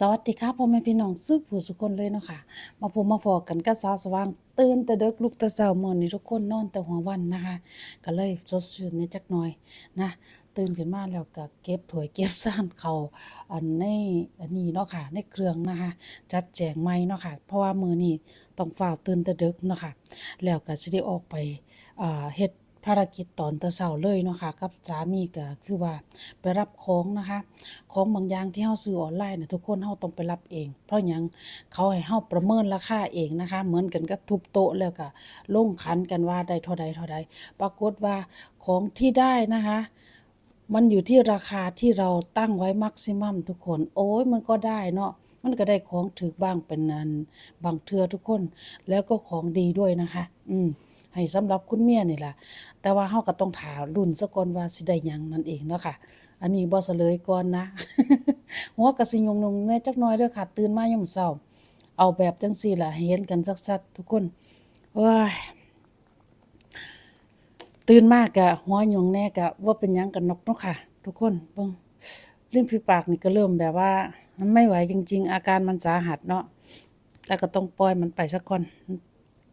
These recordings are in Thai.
สวัสดีค่ะพ่อแม่พี่น้องสุผู้สุคนเลยเนาะค่ะ มาพบมาพอกันกับสาวสว่างตื่นแต่เด็กลุกแต่เช้ามื้อนี้ทุกคนนอนแต่หัววันนะคะ ก็เลยสดชื่นในจักหน่อยนะตื่นขึ้นมาแล้วก็เก็บถวยเก็บซ่านเขาอันในอันนี้เนาะค่ะในเครื่องนะคะ จัดแจงใหม่เนาะค่ะ เพราะว่ามือนี้ต้องฟ้าวตื่นแต่ดึกเนาะค่ะ แล้วก็สิได้ออกไปอ่าเฮ็ด ภารกิจตอนต่เช้าเลยเนาะค่ะกับสามีก็คือว่าไปรับของนะคะ ของบางอย่างที่เฮาซื้อออนไลน์น่ะทุกคนเฮาต้องไปรับเอง เพราะหยังเขาให้เฮาประเมินราคาเองนะคะ เหมือนกันกับทุบโต๊ะแล้วก็ลงขันกันว่าได้เท่าใดเท่าใดปรากฏว่าของที่ได้นะคะมันอยู่ที่ราคาที่เราตั้งไว้มักซิมัมทุกคน โอ้ยมันก็ได้เนาะมันก็ได้ของถูกบ้างเป็นอันบางเทื่อทุกคน แล้วก็ของดีด้วยนะคะ อืม ให้สำหรับคุณเมียนี่ล่ะ แต่ว่าเฮาก็ต้องถารุ่นซะก่อนว่าสิได้หยังนั่นเองเนาะค่ะ อันนี้บ่เฉลยก่อนนะ หัวก็สิยงๆแน่จักหน่อยเด้อค่ะ ตื่นมายามเช้า เอาแบบจังซี่ล่ะให้เห็นกันชัดๆทุกคนโอ้ยตื่นมากะหัวหยงแน่กะว่าเป็นหยังกันนกเนาะค่ะ ทุกคนเบิ่งลิ้นฝีปากนี่ก็เริ่มแบบว่า มันไม่ไหวจริง ๆ อาการมันสาหัสเนาะแต่ก็ต้องปล่อยมันไปสักก่อน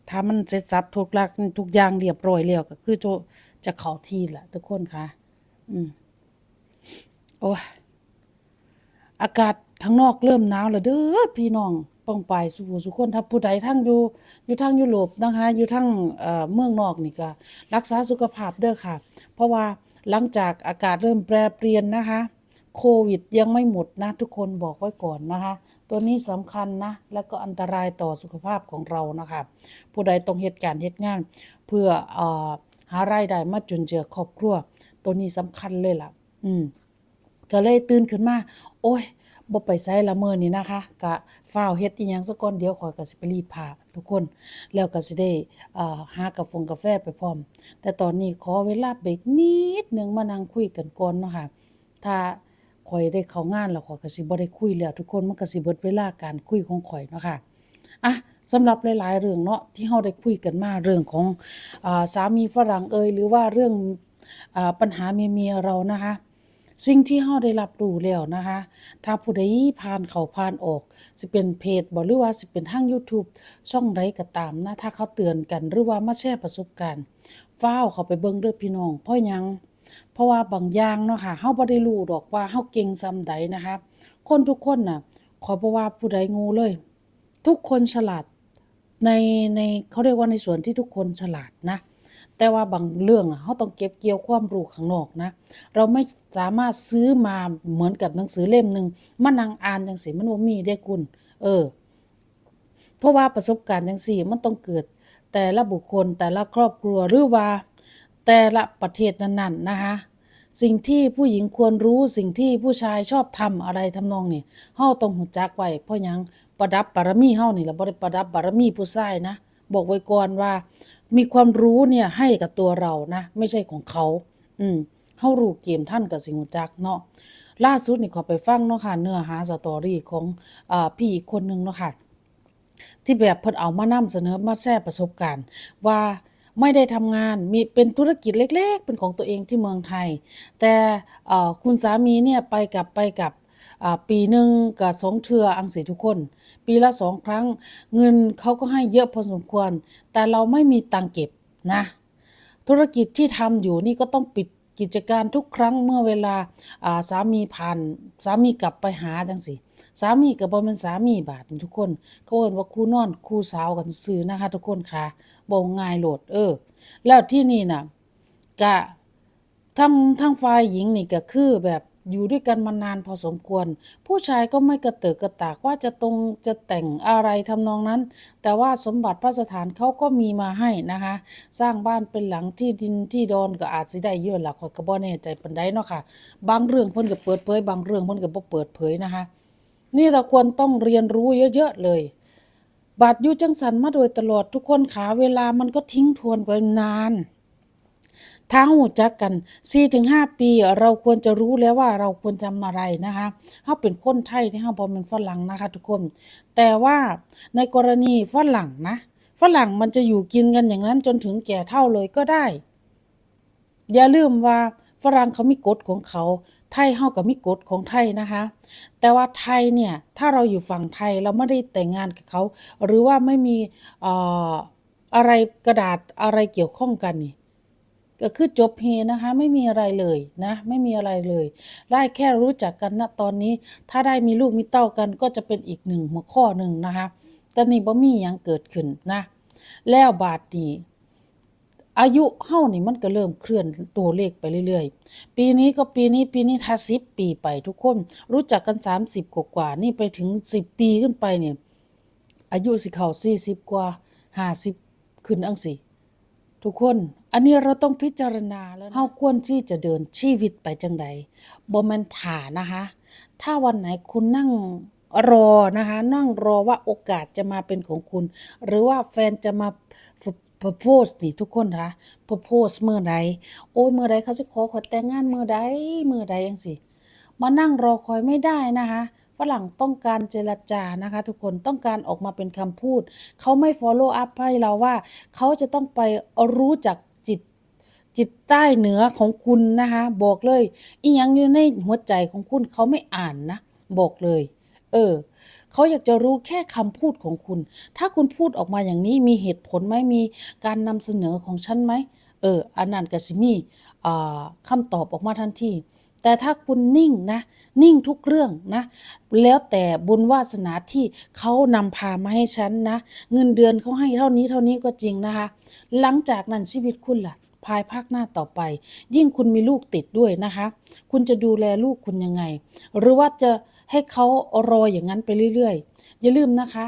ถ้ามันเสร็จสับทุกลักทุกอย่างเรียบร้อยแล้วก็คือจะจะเข้าที่แหละทุกคนค่ะ อืมโอ้อากาศข้างนอกเริ่มหนาวแล้วเด้อพี่น้องป้องไปสู่สุคนถ้าผู้ใดทั้งอยู่อยู่ทางยุโรปนะคะ อยู่ทางเอ่อเมืองนอกนี่ก็รักษาสุขภาพเด้อค่ะ เพราะว่าหลังจากอากาศเริ่มแปรเปลี่ยนนะคะ โควิดยังไม่หมดนะ ทุกคนบอกไว้ก่อนนะคะ ตัวนี้สำคัญนะ และก็อันตรายต่อสุขภาพของเรานะคะผู้ใดต้องเหตุการณ์เหตุงาน เพื่ออหารายได้มาจุนเจือครอบครัว ตัวนี้สำคัญเลยล่ะ อืมก็เลยตื่นขึ้นมา โอ้ยบ่ไปไสละมื้อนี้นะคะก็ฟ้าวเฮ็ดอีหยังซะก่อนเดี๋ยวขอยก็สิไปรีดผ้าทุกคน แล้วก็สิได้อ่อหากาแฟงกาแฟไปพร้อม แต่ตอนนี้ขอเวลาเบรกนิดนึงมานั่งคุยกันก่อนเนาะค่ะ ถ้า ข่อยได้เข้างานแล้วข่อยก็สิบ่ได้คุยแล้ว ทุกคนมันก็สิเบิดเวลาการคุยของข่อยเนาะค่ะอะสำหรับหลายๆเรื่องเนาะที่เฮาได้คุยกันมาเรื่องของอ่าสามีฝรั่งเอ่ยหรือว่าเรื่องอ่าปัญหาเมียๆเรานะคะ สิ่งที่เฮาได้รับรู้แล้วนะคะ ถ้าผู้ใดผ่านเขาผ่านออกสิเป็นเพจบ่หรือว่าสิเป็นทาง YouTube ช่องใดก็ตามนะถ้าเขาเตือนกันหรือว่ามาแชร์ประสบการณ์ฟ้าวเข้าไปเบิ่งเด้อพี่น้องเพราะหยัง เพราะว่าบางอย่างเนาะค่ะเฮาบ่ได้รู้ดอกว่าเฮาเก่งส่ำใดนะคะคนทุกคนน่ะขอบ่ว่าผู้ใดงูเลย ทุกคนฉลาดในในเขาเรียกว่าในส่วนที่ทุกคนฉลาดนะ แต่ว่าบางเรื่องน่ะเราต้องเก็บเกี่ยวความรู้ข้างนอกนะ เราไม่สามารถซื้อมาเหมือนกับหนังสือเล่มหนึ่งมานั่งอ่านจังซี่มันบ่มีเด้คุณ เออ เพราะว่าประสบการณ์จังซี่มันต้องเกิด แต่ละบุคคลแต่ละครอบครัวหรือว่า แต่ละประเทศนั้น ๆ นะคะ สิ่งที่ผู้หญิงควรรู้สิ่งที่ผู้ชายชอบทำอะไรทำนองนี้เฮาต้องรู้จักไว้เพราะยังประดับบารมีเฮานี่ละบ่ได้ประดับบารมีผู้ชายนะ บอกไว้ก่อนว่า มีความรู้เนี่ยให้กับตัวเรานะ ไม่ใช่ของเขา อืมเฮารู้เกมท่านก็สิรู้จักเนาะล่าสุดนี่ขอไปฟังเนาะค่ะเนื้อหาสตอรี่ของอ่าพี่อีกคนหนึงเนาะค่ะที่แบบเพิ่นเอามานำเสนอมาแชร์ประสบการณ์ว่า ไม่ได้ทำงานมีเป็นธุรกิจเล็ก ๆ เป็นของตัวเองที่เมืองไทย แต่คุณสามีเนี่ยไปกับไปกับปีหนึ่งกับสองเทืออังสีทุกคน ปีละสองครั้ง เงินเขาก็ให้เยอะพอสมควร แต่เราไม่มีตังค์เก็บนะ ธุรกิจที่ทำอยู่นี่ก็ต้องปิดกิจการทุกครั้งเมื่อเวลาสามีผ่านสามีกลับไปหาจังสิสามีก็บ่แม่นสามีบาดนี่ทุกคนเขาเอินว่าคู่นอนคู่สาวกันซื่อนะคะทุกคนค่ะ บ่ง่ายโหลด เออ แล้วที่นี่น่ะก็ทั้งทั้งฝ่ายหญิงนี่ก็คือแบบอยู่ด้วยกันมานานพอสมควร ผู้ชายก็ไม่กระเติกกระตากว่าจะตรงจะแต่งอะไรทำนองนั้น แต่ว่าสมบัติพระสถานเขาก็มีมาให้นะคะ สร้างบ้านเป็นหลังที่ดินที่ดอนก็อาจสิได้เยอะล่ะข้อยก็บ่แน่ใจปานใดเนาะค่ะ บางเรื่องเพิ่นก็เปิดเผย บางเรื่องเพิ่นก็บ่เปิดเผยนะคะ นี่เราควรต้องเรียนรู้เยอะๆเลย บาดอยู่จังสันมาโดยตลอดทุกคนขาเวลามันก็ทิ้งทวนไปนานถ้าหูจักกัน4-5ปี เราควรจะรู้แล้วว่าเราควรทำอะไรนะคะเฮาเป็นคนไทยที่เฮาบ่แม่นฝรั่งนะคะ ทุกคน แต่ว่าในกรณีฝรั่งนะฝรั่งมันจะอยู่กินกันอย่างนั้นจนถึงแก่เฒ่าเลยก็ได้ อย่าลืมว่าฝรั่งเขามีกฎของเขา ไทยเฮาก็มีกฎของไทยนะคะ แต่ว่าไทยเนี่ยถ้าเราอยู่ฝั่งไทยเราไม่ได้แต่งงานกับเขา หรือว่าไม่มีเอ่อะไรกระดาษอะไรเกี่ยวข้องกันนี่ก็คือจบเฮนะคะ ไม่มีอะไรเลยนะ ไม่มีอะไรเลยได้แค่รู้จักกันณตอนนี้ ถ้าได้มีลูกมีเต้ากันก็จะเป็นอีกหนึ่งหัวข้อหนึ่งนะคะแต่นี่บ่มียังเกิดขึ้นนะ แล้วบาดนี้ อายุเฮานี่มันก็เริ่มเคลื่อนตัวเลขไปเรื่อยๆ ปีนี้ก็ปีนี้ปีนี้ถ้า10ปีไปทุกคน รู้จักกัน30กว่านี่ไปถึง10ปีขึ้นไปเนี่ย อายุสิเข้า40กว่า50ขึ้นอังสิทุกคน อันนี้เราต้องพิจารณาแล้วเฮาควรที่จะเดินชีวิตไปจังใดบ่แม่นถ่านะคะ ถ้าวันไหนคุณนั่งรอนะคะ นั่งรอว่าโอกาสจะมาเป็นของคุณ หรือว่าแฟนจะมา propose นี่ทุกคนคะ propose เมื่อใดโอ้ยเมื่อใดเขาจะขอขอแต่งงานเมื่อใดเมื่อใดจังซี่มานั่งรอคอยไม่ได้นะคะฝรั่งต้องการเจรจานะคะ ทุกคนต้องการออกมาเป็นคำพูด เขาไม่ follow up ให้เราว่า เขาจะต้องไปรู้จักจิตจิตใต้เหนือของคุณนะคะ บอกเลย อีหยังอยู่ในหัวใจของคุณเขาไม่อ่านนะ บอกเลย เออ เขาอยากจะรู้แค่คำพูดของคุณ ถ้าคุณพูดออกมาอย่างนี้มีเหตุผลไหมมีการนำเสนอของฉันไหมเอออันนั้นก็สิมีอ่าคำตอบออกมาทันทีแต่ถ้าคุณนิ่งนะ นิ่งทุกเรื่องนะ แล้วแต่บุญวาสนาที่เขานำพามาให้ฉันนะ เงินเดือนเขาให้เท่านี้เท่านี้ก็จริงนะคะ หลังจากนั้นชีวิตคุณล่ะ ภายภาคหน้าต่อไป ยิ่งคุณมีลูกติดด้วยนะคะ คุณจะดูแลลูกคุณยังไง หรือว่าจะ ให้เขารออย่างนั้นไปเรื่อยๆ อย่าลืมนะคะ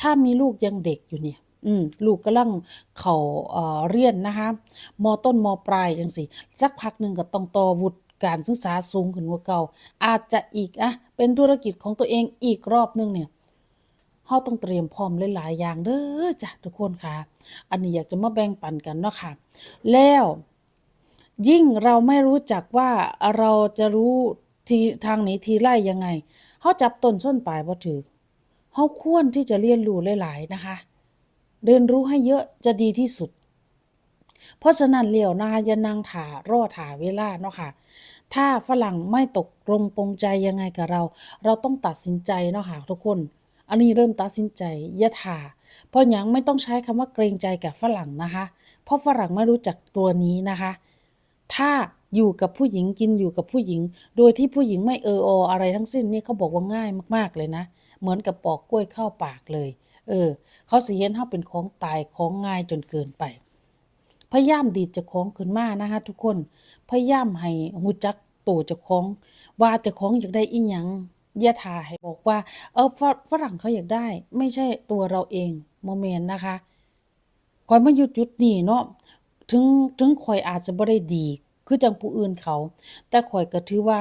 ถ้ามีลูกยังเด็กอยู่เนี่ย อืมลูกกำลังเขาเอ่อเรียนนะคะมต้นมปลายจังสิสักพักหนึ่งก็ต้องต่อวุฒิการศึกษาสูงขึ้นกว่าเก่า อาจจะอีกอะเป็นธุรกิจของตัวเองอีกรอบนึงเนี่ยเฮาต้องเตรียมพร้อมหลายๆอย่างเด้อจ้ะทุกคนค่ะ อันนี้อยากจะมาแบ่งปันกันเนาะค่ะ แล้วยิ่งเราไม่รู้จักว่าเราจะรู้ ทีทางนี้ทีไล่ยังไงเฮาจับต้นส้นปลายบ่ถือเฮาควรที่จะเรียนรู้หลายๆนะคะ เรียนรู้ให้เยอะจะดีที่สุด เพราะฉะนั้นเลี้ยวนะคะอย่านั่งถ่ารอถ่าเวลาเนาะค่ะ ถ้าฝรั่งไม่ตกลงปรงใจยังไงกับเรา เราต้องตัดสินใจเนาะค่ะทุกคน อันนี้เริ่มตัดสินใจอย่าถ่าเพราะยังไม่ต้องใช้คำว่าเกรงใจกับฝรั่งนะคะ เพราะฝรั่งไม่รู้จักตัวนี้นะคะ ถ้า อยู่กับผู้หญิงกินอยู่กับผู้หญิง โดยที่ผู้หญิงไม่เออออะไรทั้งสิ้นนี่เขาบอกว่าง่ายมากๆเลยนะ เหมือนกับปอกกล้วยเข้าปากเลย เออ เขาสิเห็นเฮาเป็นของตายของง่ายจนเกินไป พยายามดีดเจ้าของขึ้นมานะคะทุกคน พยายามให้ฮู้จักตัวเจ้าของ ว่าเจ้าของอยากได้อีหยังย่าท่าให้บอกว่า เออฝรั่งเขาอยากได้ ไม่ใช่ตัวเราเองโมเมนนะคะข่อยมาอยู่จุดนี้เนาะถึงถึงข่อยอาจจะบ่ได้ดี คือจังผู้อื่นเขา แต่ข่อยก็ถือว่า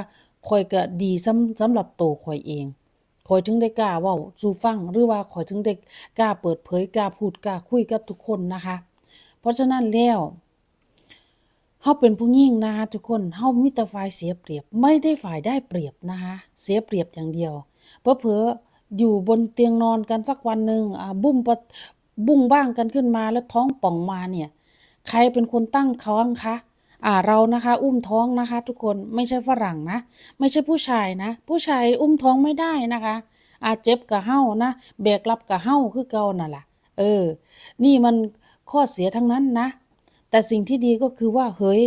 ข่อยก็ดีสำสำหรับตัวข่อยเองข่อยถึงได้กล้าเว้าสู่ฟังหรือว่าข่อยถึงได้กล้าเปิดเผยกล้าพูดกล้าคุยกับทุกคนนะคะ เพราะฉะนั้นแล้วเฮาเป็นผู้หญิงนะคะทุกคนเฮามีแต่ฝ่ายเสียเปรียบไม่ได้ฝ่ายได้เปรียบนะคะเสียเปรียบอย่างเดียวเผลอๆอยู่บนเตียงนอนกันสักวันหนึ่งอ่าบุ้มปะบุ้งบ้างกันขึ้นมาแล้วท้องป่องมาเนี่ย ใครเป็นคนตั้งท้องคะ อ่าเรานะคะอุ้มท้องนะคะ ทุกคนไม่ใช่ฝรั่งนะ ไม่ใช่ผู้ชายนะ ผู้ชายอุ้มท้องไม่ได้นะคะอาเจ็บกะเฮ้านะแบกรับกะเฮ้าคือเก่านั่นแหละเออ นี่มันข้อเสียทั้งนั้นนะ แต่สิ่งที่ดีก็คือว่าเฮ้ย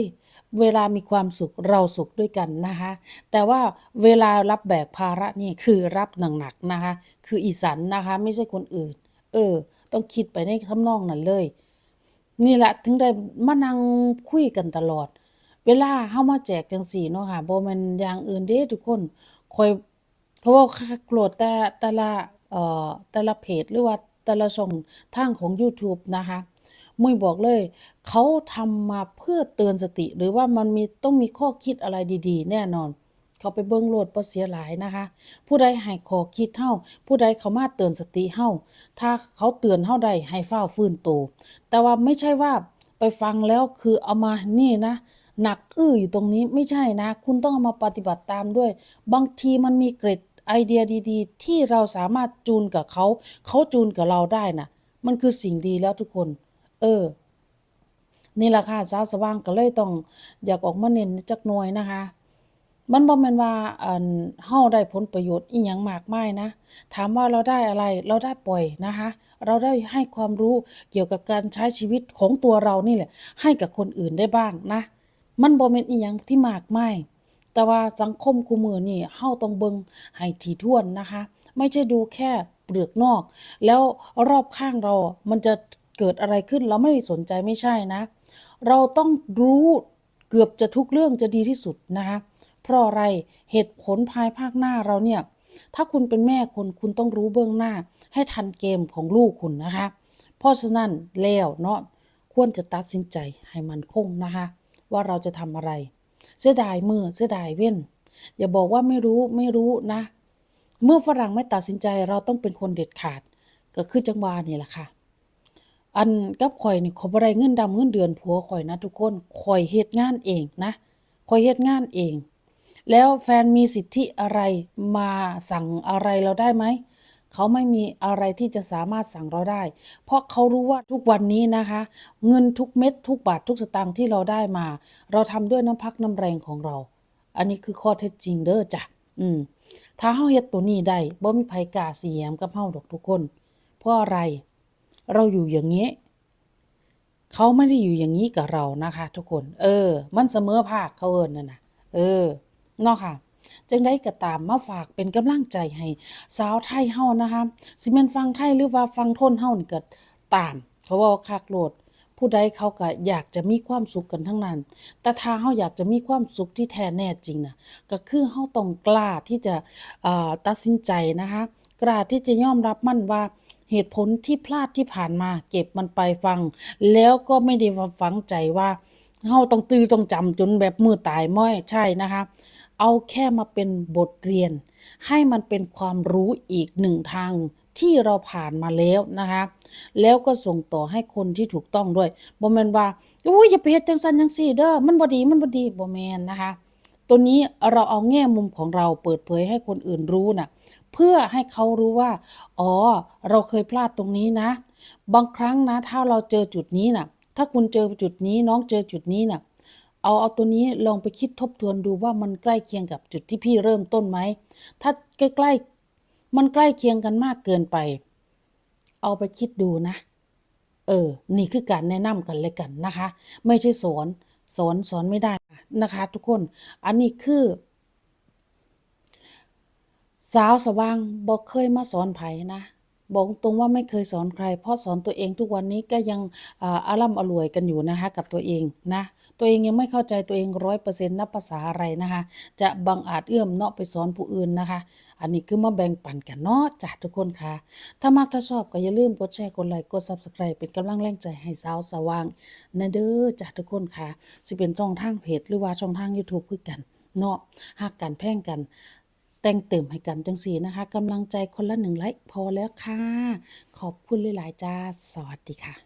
เวลามีความสุขเราสุขด้วยกันนะคะ แต่ว่าเวลารับแบกภาระนี่คือรับหนักๆนะคะ คืออีสันนะคะ ไม่ใช่คนอื่น เออ ต้องคิดไปในทำนองนั้นเลย นี่แหละถึงได้มานั่งคุยกันตลอด เวลาเฮามาแจกจังซี่เนาะค่ะบ่แม่นอย่างอื่นเด้ทุกคนคอยเขาเว้าคักๆโกรธแต่แต่ละเอ่อแต่ละเพจหรือว่าแต่ละช่องทางของยูทูบนะคะมุ้ยบอกเลย เขาทำมาเพื่อเตือนสติ หรือว่ามันมีต้องมีข้อคิดอะไรดี ๆ แน่นอน เขาไปเบิ่งโลดบ่เสียหลายนะคะ ผู้ใดให้ขอคิดเฮาผู้ใดเขามาเตือนสติเฮาถ้าเขาเตือนเฮาได้ให้ฟ้าฟื้นโตวแต่ว่าไม่ใช่ว่าไปฟังแล้วคือเอามานี่นะหนักอื้ออยู่ตรงนี้ไม่ใช่นะ คุณต้องเอามาปฏิบัติตามด้วย บางทีมันมีเกร็ดไอเดียดีๆ ที่เราสามารถจูนกับเขา เขาจูนกับเราได้น่ะ มันคือสิ่งดีแล้วทุกคน เออ นี่แหละค่ะสาวสว่างก็เลยต้องอยากออกมาเน้นจักหน่อยนะคะ มันบ่แม่นว่าอันเฮาได้ผลประโยชน์อิหยังมากมายนะ ถามว่าเราได้อะไรเราได้ปล่อยนะคะ เราได้ให้ความรู้เกี่ยวกับการใช้ชีวิตของตัวเรานี่แหละ ให้กับคนอื่นได้บ้างนะ มันบ่แม่นอิหยังที่มากมายแต่ว่าสังคมคุมื้อนี่เฮาต้องเบิงให้ถี่ถ้วนนะคะ ไม่ใช่ดูแค่เปลือกนอก แล้วรอบข้างเรา มันจะเกิดอะไรขึ้นเราไม่ได้สนใจไม่ใช่นะ เราต้องรู้เกือบจะทุกเรื่องจะดีที่สุดนะคะ เพราะอะไรเหตุผลภายภาคหน้าเราเนี่ย ถ้าคุณเป็นแม่คนคุณต้องรู้เบื้องหน้า ให้ทันเกมของลูกคุณนะคะ เพราะฉะนั้นแล้วเนาะควรจะตัดสินใจให้มันคงนะคะ ว่าเราจะทำอะไร เสียดายมือเสียดายเว้น อย่าบอกว่าไม่รู้ไม่รู้นะ เมื่อฝรั่งไม่ตัดสินใจเราต้องเป็นคนเด็ดขาด ก็คือจังหวานี่แหละค่ะอันกับข่อยนี่ขอบ่ได้เงินดำเงินเดือนผัวข่อยนะทุกคนข่อยเฮ็ดงานเองนะข่อยเฮ็ดงานเอง แล้วแฟนมีสิทธิอะไรมาสั่งอะไรเราได้ไหม เขาไม่มีอะไรที่จะสามารถสั่งเราได้ เพราะเขารู้ว่าทุกวันนี้นะคะ เงินทุกเม็ดทุกบาททุกสตางค์ที่เราได้มา เราทำด้วยน้ำพักน้ำแรงของเรา อันนี้คือข้อเท็จจริงเด้อจ้ะอืม ถ้าเฮาเฮ็ดตัวนี้ได้บ่มีไผกล้าสิแยมกับเฮาดอกทุกคน เพราะอะไร เราอยู่อย่างนี้เขาไม่ได้อยู่อย่างนี้กับเรานะคะ ทุกคน เออ มันเสมอภาคเขาเอินนั่นน่ะเออ เนาะค่ะจังได้ก็ตามมาฝากเป็นกำลังใจให้สาวไทยเฮานะคะสิแม่นฟังไทยหรือว่าฟังทนเฮานี่ก็ตาม เขาว้าคักโลด ผู้ใดเขาก็อยากจะมีความสุขกันทั้งนั้น แต่ถ้าเฮาอยากจะมีความสุขที่แท้แน่จริงน่ะก็คือเฮาต้องกล้าที่จะตัดสินใจนะคะกล้าที่จะยอมรับมั่นว่าเหตุผลที่พลาดที่ผ่านมาเก็บมันไปฟัง แล้วก็ไม่ได้ว่าฝังใจว่าเฮาต้องตื้อต้องจำจนแบบมือตายม้อยใช่นะคะ เอาแค่มาเป็นบทเรียน ให้มันเป็นความรู้อีกหนึ่งทางที่เราผ่านมาแล้วนะคะ แล้วก็ส่งต่อให้คนที่ถูกต้องด้วยบ่แมนว่าอุ้ยอย่าไปเฮ็ดจังซั่นจังซี่เด้อมันบ่ดีมันบ่ดีบ่แมนนะคะ ตัวนี้เราเอาแง่มุมของเราเปิดเผยให้คนอื่นรู้น่ะเพื่อให้เขารู้ว่า อ๋อ เราเคยพลาดตรงนี้นะ บางครั้งนะ ถ้าเราเจอจุดนี้น่ะ ถ้าคุณเจอจุดนี้น้องเจอจุดนี้น่ะ เอาเอาตัวนี้ลองไปคิดทบทวนดูว่ามันใกล้เคียงกับจุดที่พี่เริ่มต้นไหม ถ้าใกล้ๆ มันใกล้เคียงกันมากเกินไป เอาไปคิดดูนะ เออ นี่คือการแนะนำกันเลยกันนะคะ ไม่ใช่สอนสอนสอนไม่ได้นะคะ ทุกคน อันนี้คือ สาวสว่างบอกเคยมาสอนไผ่นะบอกตรงว่าไม่เคยสอนใคร เพราะสอนตัวเองทุกวันนี้ก็ยังอาอาร่ำอร่วยกันอยู่นะคะ กับตัวเองนะ ตัวเองยังไม่เข้าใจตัวเองร้อยเปอร์เซ็นต์นับภาษาอะไรนะคะ จะบังอาจเอื้อมเนาะไปสอนผู้อื่นนะคะ อันนี้คือมาแบ่งปันกันเนาะจ้ะทุกคนค่ะ ถ้ามักถ้าชอบก็อย่าลืมกดแชร์กดไลค์กด Subscribe เป็นกำลังแรงใจให้สาวสว่างนะเด้อจ้ะทุกคนค่ะสิเป็นช่องทางเพจหรือว่าช่องทาง YouTube คือกันเนาะหักกันแพ่งกันแต่งเติมให้กันจังสีนะคะกำลังใจคนละหนึ่งไลค์พอแล้วค่ะ ขอบคุณหลายๆจ้า สวัสดีค่ะ